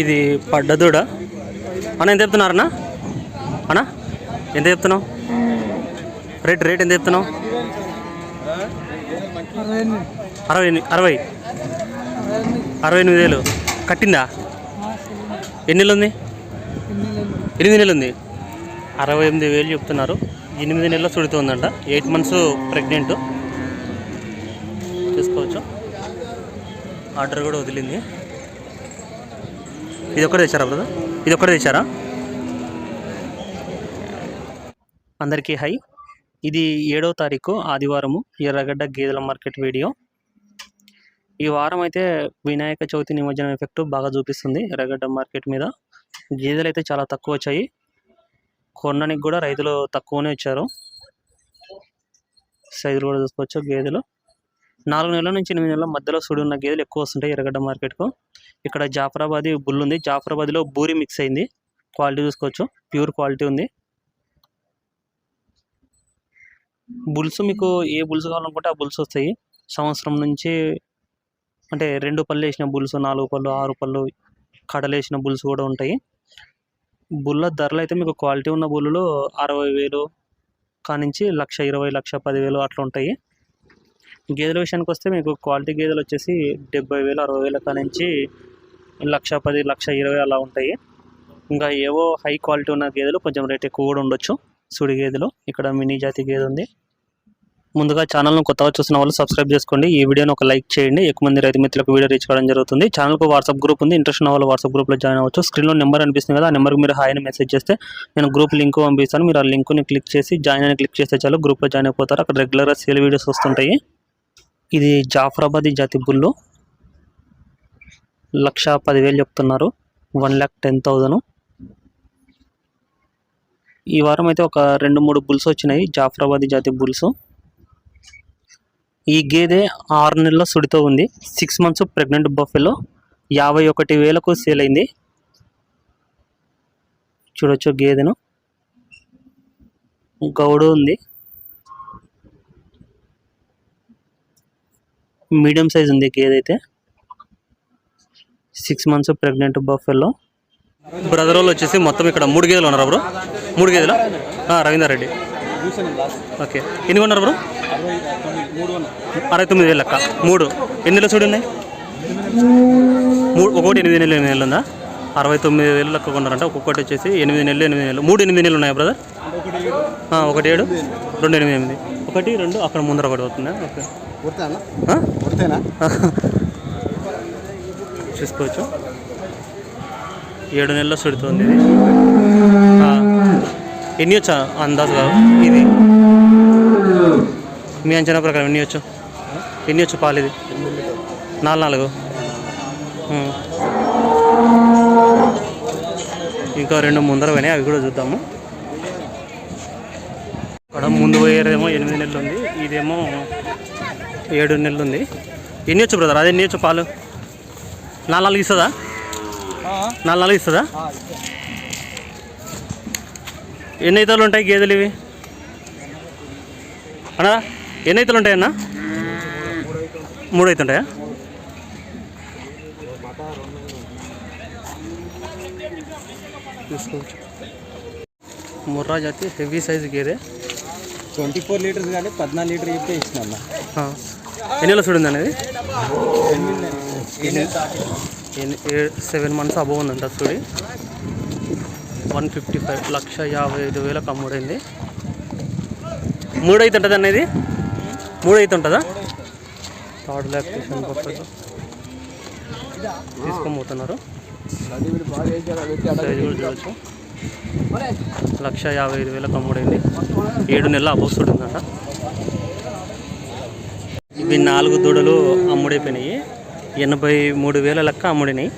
ఇది పడ్డదూడ. అన్న ఎంత చెప్తున్నారన్నా అన్నా? ఎంత చెప్తున్నావు? రేట్ రేట్ ఎంత చెప్తున్నావు? అరవై అరవై? అరవై ఎనిమిది వేలు. కట్టిందా? ఎన్ని నెలలు ఉంది? ఎనిమిది నెలలు ఉంది. అరవై ఎనిమిది వేలు చెప్తున్నారు. ఎనిమిది నెలల చుడుతుందంట ఎయిట్ మంత్స్ ప్రెగ్నెంట్. చూసుకోవచ్చు. ఆర్డర్ కూడా వదిలింది. ఇది ఒక్కడే తెచ్చారా బ్రదర్ ఇది ఒక్కడే తెచ్చారా? అందరికీ హై. ఇది ఏడో తారీఖు ఆదివారము ఎర్రగడ్డ గేదెల మార్కెట్ వీడియో. ఈ వారం అయితే వినాయక చవితి నిమజ్జనం ఎఫెక్ట్ బాగా చూపిస్తుంది ఎర్రగడ్డ మార్కెట్ మీద. గేదెలు అయితే చాలా తక్కువ వచ్చాయి. కొనడానికి కూడా రైతులు తక్కువనే వచ్చారు సైజులు కూడా చూసుకోవచ్చు గేదెలు. నాలుగు నెలల నుంచి ఎనిమిది నెలల మధ్యలో సుడి ఉన్న గేదెలు ఎక్కువ వస్తుంటాయి ఎర్రగడ్డ మార్కెట్కు. ఇక్కడ జాఫరాబాదీ బుల్ ఉంది. జాఫరాబాద్లో బూరి మిక్స్ అయింది. క్వాలిటీ చూసుకోవచ్చు. ప్యూర్ క్వాలిటీ ఉంది. బుల్స్ మీకు ఏ బుల్స్ కావాలనుకుంటే ఆ బుల్స్ వస్తాయి. సంవత్సరం నుంచి అంటే రెండు పళ్ళు వేసిన బుల్స్ నాలుగు పళ్ళు ఆరు పళ్ళు కడలేసిన బుల్స్ కూడా ఉంటాయి. బుల్ల ధరలు అయితే మీకు క్వాలిటీ ఉన్న బుల్లులు అరవై వేలు కానించి లక్ష ఇరవై లక్ష పదివేలు అట్లా ఉంటాయి. గేదెల విషయానికి వస్తే మీకు క్వాలిటీ గేదెలు వచ్చేసి డెబ్బై వేలు అరవై వేల నుంచి లక్ష పది లక్ష ఇరవై అలా ఉంటాయి. ఇంకా ఏవో హై క్వాలిటీ ఉన్న గేదెలు కొంచెం రేట్ ఎక్కువ కూడా ఉండొచ్చు. సుడి గేదెలు ఇక్కడ మినీ జాతి గేదె ఉంది. ముందుగా ఛానల్ను కొత్తగా చూసిన వాళ్ళు సబ్స్క్రైబ్ చేసుకోండి. ఈ వీడియోని ఒక లైక్ చేయండి. ఎక్కువ మంది రైతు మిత్రులకు వీడియో రీచ్ కావడం జరుగుతుంది. ఛానల్కు వాట్సాప్ గ్రూప్ ఉంది. ఇంట్రెస్ట్ ఉన్న వాళ్ళు వాట్సాప్ గ్రూప్లో జాయిన్ అవ్వచ్చు. స్క్రీన్లో నెంబర్ అనిపిస్తుంది కదా ఆ నెంబర్కి మీరు హాయ్ అని మెసేజ్ చేస్తే నేను గ్రూప్ లింక్ పంపిస్తాను. మీరు ఆ లింక్ని క్లిక్ చేసి జాయిన్ అని క్లిక్ చేస్తే చాలు గ్రూప్లో జాయిన్ అయిపోతారు. అక్కడ రెగ్యులర్గా సేల్ వీడియోస్ వస్తుంటాయి. ఇది జాఫరాబాదీ జాతి బుల్లు. లక్ష పదివేలు చెప్తున్నారు. One lakh ten thousand. ఈ వారం అయితే ఒక రెండు మూడు బుల్స్ వచ్చినాయి. జాఫరాబాదీ జాతి బుల్స్. ఈ గేదె ఆరు నెలల సుడితో ఉంది. సిక్స్ మంత్స్ ప్రెగ్నెంట్ బఫెలో యాభై ఒకటి వేలకు సేల్ అయింది. చూడొచ్చు గేదెను. గౌడు ఉంది. మీడియం సైజ్ ఉంది గేదె అయితే. Six months pregnant buffalo brother వాళ్ళు వచ్చేసి మొత్తం ఇక్కడ మూడు గేదెలు ఉన్నారు బ్రో మూడు గేదెలు? రవీందర్ రెడ్డి. ఓకే ఎన్ని కొన్నారు బ్రో అరవై తొమ్మిది వేలు లెక్క. మూడు. ఎన్ని నెలలు చూడు ఉన్నాయి? మూడు ఒకటి ఎనిమిది నెలలు ఎనిమిది నెలలు ఉందా? అరవై తొమ్మిది వేలు లెక్క కొన్నారంట. ఒక్కొక్కటి వచ్చేసి ఎనిమిది నెలలు ఎనిమిది నెలలు. మూడు ఎనిమిది నెలలు ఉన్నాయా బ్రదర్ ఒకటి ఏడు. రెండు ఎనిమిది ఎనిమిది. ఒకటి రెండు అక్కడ ముందర ఒకటి అవుతుందా? ఓకే? చూసుకోవచ్చు. ఏడు నెలల్లో సుడుతుంది. ఇది ఎన్ని వచ్చా అందాజుగా ఇది? మీ అంచనా ప్రకారం ఎన్ని వచ్చు ఎన్ని వచ్చు పాలు ఇది? నాలుగు నాలుగు. ఇంకా రెండు ముందర పోయినాయి అవి కూడా చూద్దాము. అక్కడ ముందు పోయేదేమో ఎనిమిది నెలలు ఉంది ఇదేమో ఏడు నెలలు ఉంది ఎన్ని వచ్చు బ్రదర్ అదే ఎన్ని వచ్చు పాలు? నాలుగు నాలుగు ఇస్తుందా? నాలుగు నాలుగు ఇస్తుందా? ఎన్ని ఈతలు ఉంటాయి గేదెలు ఇవి? అన్నా ఎన్ని ఈతలు ఉంటాయి అన్న మూడు అవుతుంటాయా తీసుకోవచ్చు. ముర్రా జాతి హెవీ సైజ్ గేదె. ట్వంటీ ఫోర్ లీటర్స్ కానీ పద్నాలుగు లీటర్ చెప్తే ఇచ్చిన. ఎన్ని నెలలు చూడండి అనేది? సెవెన్ మంత్స్ అబవ్ ఉందంట చూడి. వన్ ఫిఫ్టీ ఫైవ్ లక్ష యాభై ఐదు వేలకు అమ్ముడైంది. మూడు ఉంటుంది అనేది? మూడు అయితే ఉంటుందా థర్డ్ లాక్టేషన్ పోతున్నారు. సైజు కూడా లక్ష యాభై ఐదు వేలకు అమ్ముడైంది ఏడు నెలల అపోసుడు ఉందట ఇవి నాలుగు దూడలు అమ్ముడైపోయినాయి. ఎనభై మూడు వేల లెక్క అమ్ముడినాయి.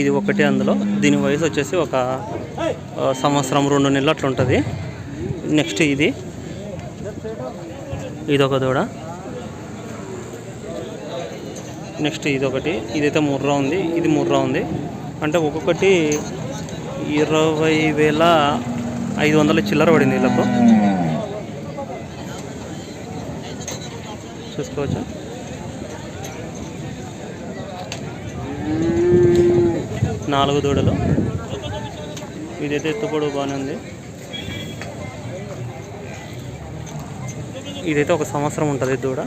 ఇది ఒకటి అందులో. దీని వయసు వచ్చేసి ఒక సంవత్సరం రెండు నెలలు అట్లా ఉంటుంది నెక్స్ట్ ఇది. ఇది ఒక దూడ. నెక్స్ట్ ఇది ఒకటి ఇదైతే ముర్రా ఉంది. ఇది ముర్రా ఉంది. అంటే ఒక్కొక్కటి ఇరవై వేల ఐదు వందల చిల్లర పడింది వీళ్ళకు చూసుకోవచ్చు? నాలుగు దూడలు. ఇదైతే ఎత్తుపొడు బాగానే ఉంది. ఇదైతే ఒక సంవత్సరం ఉంటుంది దూడ.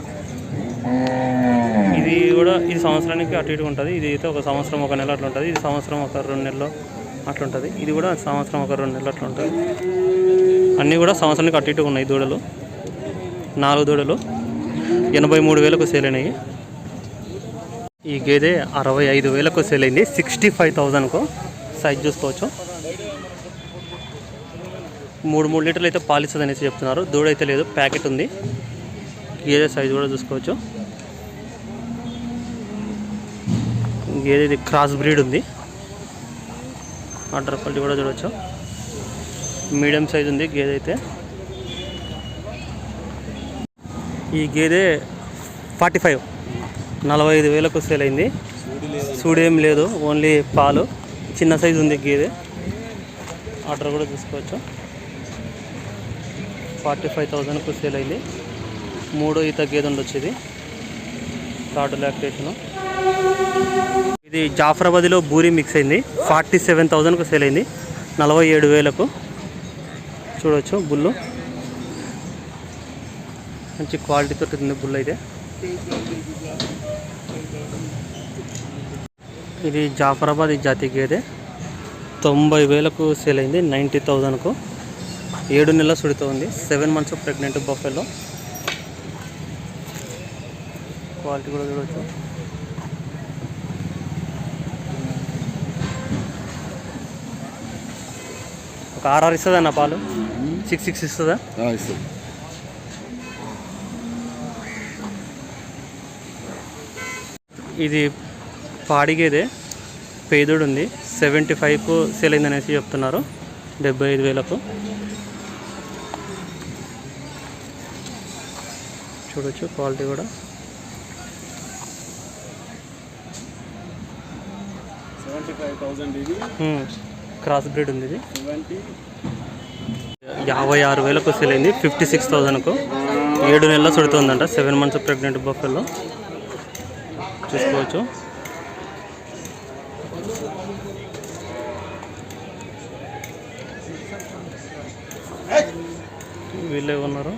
ఇది కూడా ఇది సంవత్సరానికి అటు ఇటు ఉంటుంది. ఇది అయితే ఒక సంవత్సరం ఒక నెల అట్లా ఉంటుంది. ఇది సంవత్సరం ఒక రెండు నెలలో అట్లుంటుంది. ఇది కూడా సంవత్సరం ఒక రెండు నెలలు అట్లా ఉంటుంది అన్నీ కూడా సంవత్సరానికి అటు ఇటు ఉన్నాయి దూడలు. నాలుగు దూడలు. ఎనభై మూడు వేలకు సేల్ అయినాయి. ఈ గేదె అరవై ఐదు వేలకు సేల్ అయింది. సిక్స్టీ ఫైవ్ థౌజండ్కు సైజ్ చూసుకోవచ్చు. మూడు మూడు లీటర్లు అయితే పాలిస్తుంది అనేసి చెప్తున్నారు. దూడ అయితే లేదు ప్యాకెట్ ఉంది. గేదె సైజ్ కూడా చూసుకోవచ్చు. గేదె ఇది క్రాస్ బ్రీడ్ ఉంది. ఆర్డర్ క్వాలిటీ కూడా చూడవచ్చు మీడియం సైజ్ ఉంది గేదె అయితే. ఈ గేదె ఫార్టీ ఫైవ్. నలభై ఐదు వేలకు సేల్ అయింది. సూడేం లేదు ఓన్లీ పాలు. చిన్న సైజు ఉంది గేదె. ఆర్డర్ కూడా తీసుకోవచ్చు. ఫార్టీ ఫైవ్ థౌజండ్కు సేల్ అయింది. మూడో ఈత గేదె ఉండొచ్చు ఇది. Third lactation. ఇది జాఫరాబాద్లో బూరి మిక్స్ అయింది. ఫార్టీ సెవెన్ థౌజండ్కు సేల్ అయింది. నలభై ఏడు వేలకు. చూడవచ్చు బుల్లు. మంచి క్వాలిటీతో ఉంది బుల్ అయితే. ఇది జాఫరాబాద్ జాతి గేదె. తొంభై వేలకు సేల్ అయింది. నైంటీ థౌజండ్కు ఏడు నెలల సుడితో ఉంది. Seven months pregnant buffalo quality కూడా చూడవచ్చు ఒక ఆర్ఆర్ ఇస్తుందా అన్న పాలు? సిక్స్ సిక్స్ ఇస్తుందా? ఇస్తుంది ఇది పాడిగేదే. పేదోడు ఉంది. సెవెంటీ ఫైవ్కు సేల్ అయింది అనేసి చెప్తున్నారు. డెబ్బై ఐదు వేలకు. చూడొచ్చు క్వాలిటీ కూడా. సెవెంటీ ఫైవ్ థౌసండ్ ఇది. క్రాస్ బ్రీడ్ ఉంది ఇది. యాభై ఆరు వేలకు సెల్ అయింది ఫిఫ్టీ సిక్స్ థౌజండ్కు ఏడు నెలల సుడుతుందంట సెవెన్ మంత్స్ ప్రెగ్నెంట్ బఫెల్లో చూసుకోవచ్చు. వీళ్ళే ఉన్నారు.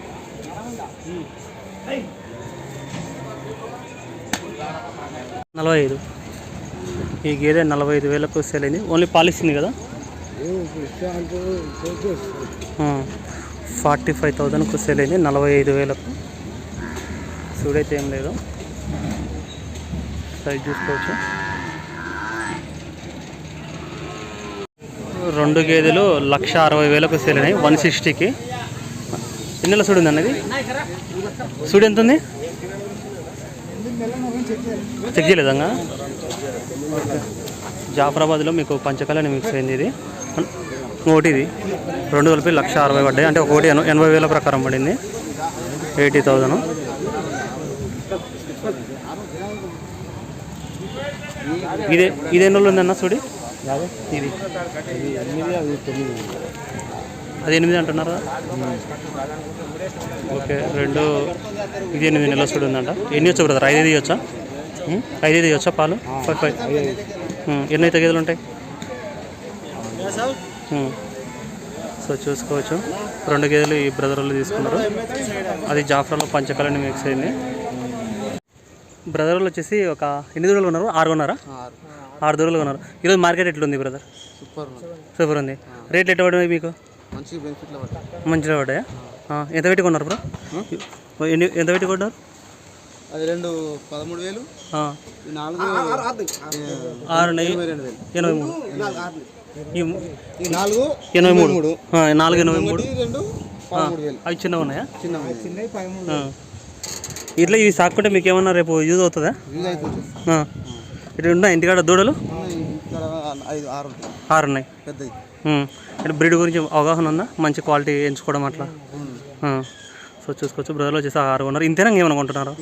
నలభై ఐదు. ఈ గేదె నలభై ఐదు వేలకు సెల్ అయింది. ఓన్లీ పాలిస్తుంది కదా? ఫార్టీ ఫైవ్ థౌజండ్కు సెల్ అయింది నలభై ఐదు వేలకు. సూడైతే ఏం లేదు. సైజ్ చూసుకోవచ్చు. రెండు గేదెలు లక్ష అరవై వేలకు సేల్ అయినాయి వన్ సిక్స్టీకి. ఎన్నెల సూడు ఉంది అన్నది సూడు ఎంత ఉంది చెక్ చేయలేదంగా జాఫరాబాద్లో మీకు పంచకళ్యాణి మిక్స్ అయింది ఇది. ఒకటి ఇది రెండు కలిపి లక్ష అరవై పడ్డాయి. అంటే ఒకటి ఎన- ఎనభై వేల ప్రకారం పడింది. Eighty thousand. ఇదే ఇది ఎన్ని రోజులు ఉందన్న చూడి ఇది అది ఎనిమిది అంటున్నారా ఓకే రెండు ఇది ఎనిమిది నెలల చూడు ఉందంట. ఎన్ని వచ్చా బ్రదర్ ఐదు ఇవ్వచ్చా? ఐదు ఐదు ఇవ్వచ్చా పాలు? Five five. ఉమ్, ఎన్ని అయితే గేదెలు ఉంటాయి. సో చూసుకోవచ్చు. రెండు గేదెలు ఈ బ్రదర్ వాళ్ళు తీసుకున్నారు. అది జాఫ్రాలో పంచకలని మిక్స్ అయింది. బ్రదర్ వాళ్ళు వచ్చేసి ఒక ఎన్ని దూరాలు ఉన్నారు? ఆరు ఉన్నారా ఆరు. దూరాలు ఉన్నారు ఈరోజు మార్కెట్ ఎట్లుంది బ్రదర్? సూపర్ సూపర్ ఉంది. రేట్లు ఎట్లా పడినాయి మీకు? మంచిగా పడ్డాయా. ఎంత పెట్టి కొన్నారు బ్రో? ఎన్ని ఎంత పెట్టి కొన్నారు? అది రెండు పదమూడు వేలు నాలుగు ఆరు ఎనభై మూడు. నాలుగు ఎనభై మూడు. ఆ, నాలుగు ఎనభై మూడు. రెండు అవి చిన్నగా ఉన్నాయా? చిన్న చిన్నవి. ఇట్లా ఇవి సాక్కుంటే మీకు ఏమన్నా రేపు యూజ్ అవుతుందా? యూజ్ అవుతుంది ఆ. ఇటు ఉన్నాయి ఇంటికాడ దూడలు? ఆరు ఉన్నాయి. పెద్దవి. బ్రీడ్ గురించి అవగాహన ఉందా? మంచి క్వాలిటీ ఎంచుకోవడం అట్లా. సో చూసుకోవచ్చు బ్రదర్లో వచ్చేసి ఆరు ఉన్నారు. ఇంతేనా ఏమైనా కొంటున్నారు?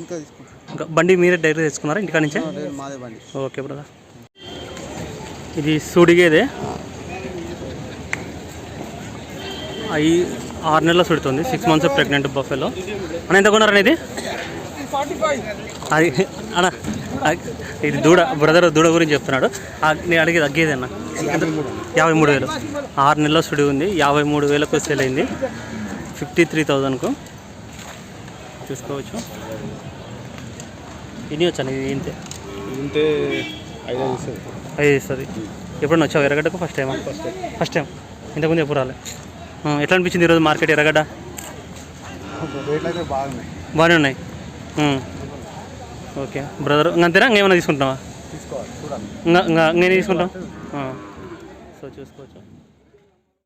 ఇంకా బండి మీరే డైరెక్ట్ తెచ్చుకున్నారా ఇంటికాడ నుంచే? లేదు మాదే బండి. ఓకే బ్రదర్ ఇది సుడిగేదే. అవి ఆరు నెలల సుడుతుంది. సిక్స్ మంత్స్ ప్రెగ్నెంట్ బఫెలో అన్న ఎంత కొన్నారని ఇది? అది అన్న ఇది దూడ బ్రదర్ దూడ గురించి చెప్తున్నాడు. నేను అడిగేది అగ్గేది అన్న. యాభై మూడు వేలు. ఆరు నెలల సుడి ఉంది. యాభై మూడు వేలకు సేల్ అయింది. ఫిఫ్టీ త్రీ థౌజండ్కు చూసుకోవచ్చు. ఇది వచ్చాను ఇది ఇంతే? ఉంటే ఐదు ఇస్తుంది. ఇస్తుంది ఎప్పుడన్నా వచ్చావు ఎర్రగడ్డకు ఫస్ట్ టైమా ఫస్ట్ టైం ఇంతకుముందు ఎప్పుడు రాలే? ఆ, ఎట్లా అనిపించింది ఈరోజు మార్కెట్ ఎర్రగడ్డ? బాగానే ఉన్నాయి. ఓకే. బ్రదర్ ఇంకా అంతేనా? ఇంకేమైనా తీసుకుంటున్నావా? ఇంకా ఇంకా నేను తీసుకుంటాం. సో చూసుకోవచ్చు.